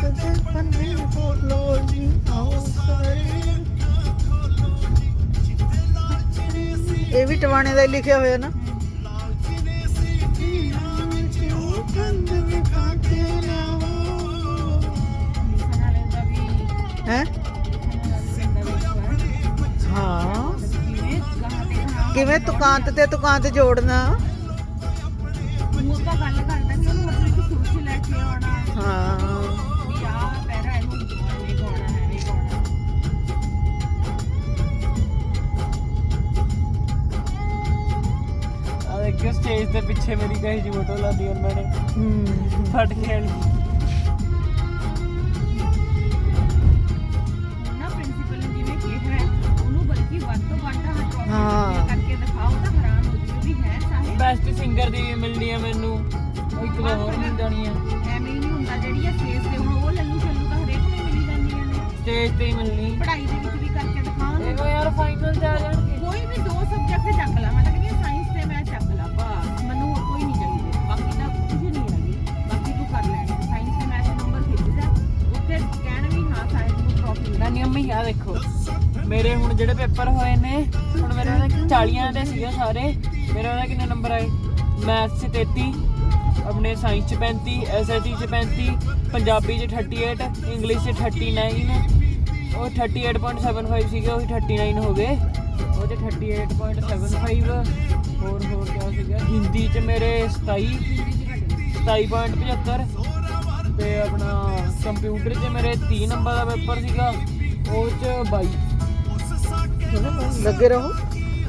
ਕੰਨੇ ਬੋਲੋ ਜੀ ਆਓ ਸਾਰੇ ਇਹ ਵੀ ਟਵਾਣੇ ਦਾ ਲਿਖਿਆ ਹੋਇਆ ਨਾ। ਹੈ? ਕਿਵੇਂ ਦੁਕਾਨ ਤੇ ਦੁਕਾਨ ਤੇ ਜੋੜਨਾ? ਤਾਂ ਗੱਲ ਕਰਦਾ ਕਿ ਉਹਨੂੰ ਮਤਲਬ ਕਿ ਸੋਚ ਲੈ ਕੇ ਆਉਣਾ। ਹਾਂ। ਦੇਖਿਓ ਸਟੇਜ ਦੇ ਪਿੱਛੇ ਮੇਰੀ ਕਹੀ ਜੀ ਫੋਟੋ ਲਾਦੀ ਉਹਨਾਂ ਨੇ? ਹੂੰ। ਫਟ ਖੇਲ ਨਾ ਪ੍ਰਿੰਸੀਪਲ ਨੇ ਜਿਵੇਂ ਕਿਹਾ ਹੈ ਉਹਨੂੰ ਬਲਕਿ ਵੱਧ ਤੋਂ ਵੱਧ trophy ਹਾਂ। ਕਰਕੇ ਦਿਖਾਓ ਤਾਂ ਹੈਰਾਨ ਹੋ ਜੂਗੇ ਵੀ ਹੈ ਸਾਹਿਬ ਬੈਸਟ ਸਿੰਗਰ ਦੀ ਵੀ ਮਿਲਣੀ ਆ ਮੈਨੂੰ। ਉਹ ਇੱਕ ਦੋ ਹੋਰ ਮਿਲ ਜਾਣੀਆਂ ਐਵੇਂ ਹੀ ਨਹੀਂ ਹੁੰਦਾ ਜਿਹੜੀ ਆ ਸਟੇਜ ਤੇ ਹੁਣ ਉਹ ਲੱਲੂ ਛੱਲੂ ਤਾਂ ਹਰੇਕ ਨੂੰ ਹੀ ਮਿਲੀ ਜਾਂਦੀਆਂ ਨੇ। ਸਟੇਜ ਤੇ ਹੀ ਮਿਲਣੀ। ਪੜ੍ਹਾਈ ਦੇ ਵਿੱਚ ਵੀ ਕਰਕੇ ਦਿਖਾਓ ਨਾ। ਦੇਖੋ ਯਾਰ ਫਾਈਨਲ ਤੇ ਆ ਟਰੋਫੀ ਆ ਦੇਖੋ। ਮੇਰੇ ਹੁਣ ਜਿਹੜੇ ਪੇਪਰ ਹੋਏ ਨੇ, ਹੁਣ ਮੇਰੇ ਉਹਦੇ 40 ਦੇ ਸੀਗੇ ਸਾਰੇ। ਮੇਰੇ ਉਹਦਾ ਕਿੰਨੇ ਨੰਬਰ ਆਏ? ਮੈਥ 'ਚ 33 ਆਪਣੇ ਸਾਇੰਸ 'ਚ 35 ਐਸਐਸਟੀ 'ਚ 35 ਪੰਜਾਬੀ 'ਚ 38 ਇੰਗਲਿਸ਼ 'ਚ 39 ਉਹ 38.75 ਸੀਗੇ, ਉਹ 39 ਹੋ ਗਏ। ਉਹ 'ਚ 38.75 ਹੋਰ ਹੋਰ ਕਿਆ ਸੀਗਾ? ਹਿੰਦੀ 'ਚ ਮੇਰੇ 27 27.75 ਤੇ ਆਪਣਾ ਕੰਪਿਊਟਰ 'ਚ ਮੇਰੇ 30 ਨੰਬਰ ਦਾ ਪੇਪਰ ਸੀਗਾ। ਉਹ 'ਚ 22 ਲੱਗੇ ਰਹੋ। ਠੀਕ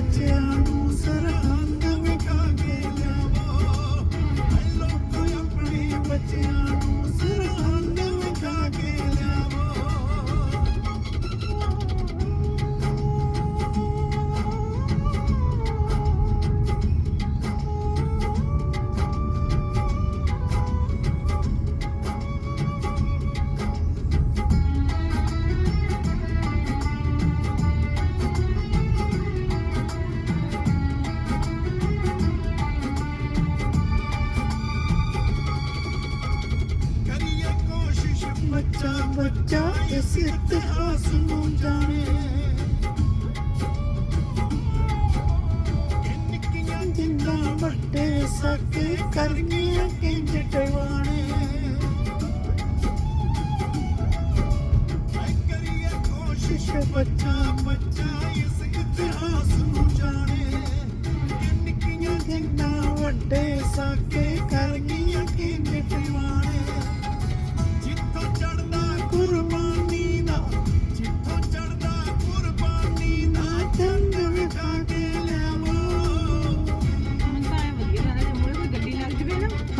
ਆਪਣੇ ਬੱਚਾ ਬੱਚਾ ਇਸ ਇਤਿਹਾਸ ਨੂੰ। ਜਾਣੇ ਨਿੱਕੀਆਂ ਜਿੰਨਾ ਵੱਡੇ ਸਕੇ ਕਰਨੀਆਂ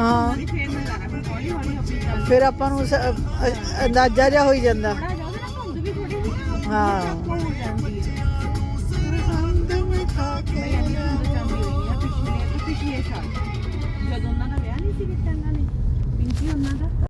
ਹਾਂ। ਫਿਰ ਆਪਾਂ ਨੂੰ ਸ- ਅ- ਅੰਦਾਜ਼ਾ ਜਿਹਾ ਹੋਈ ਜਾਂਦਾ। ਹਾਂ।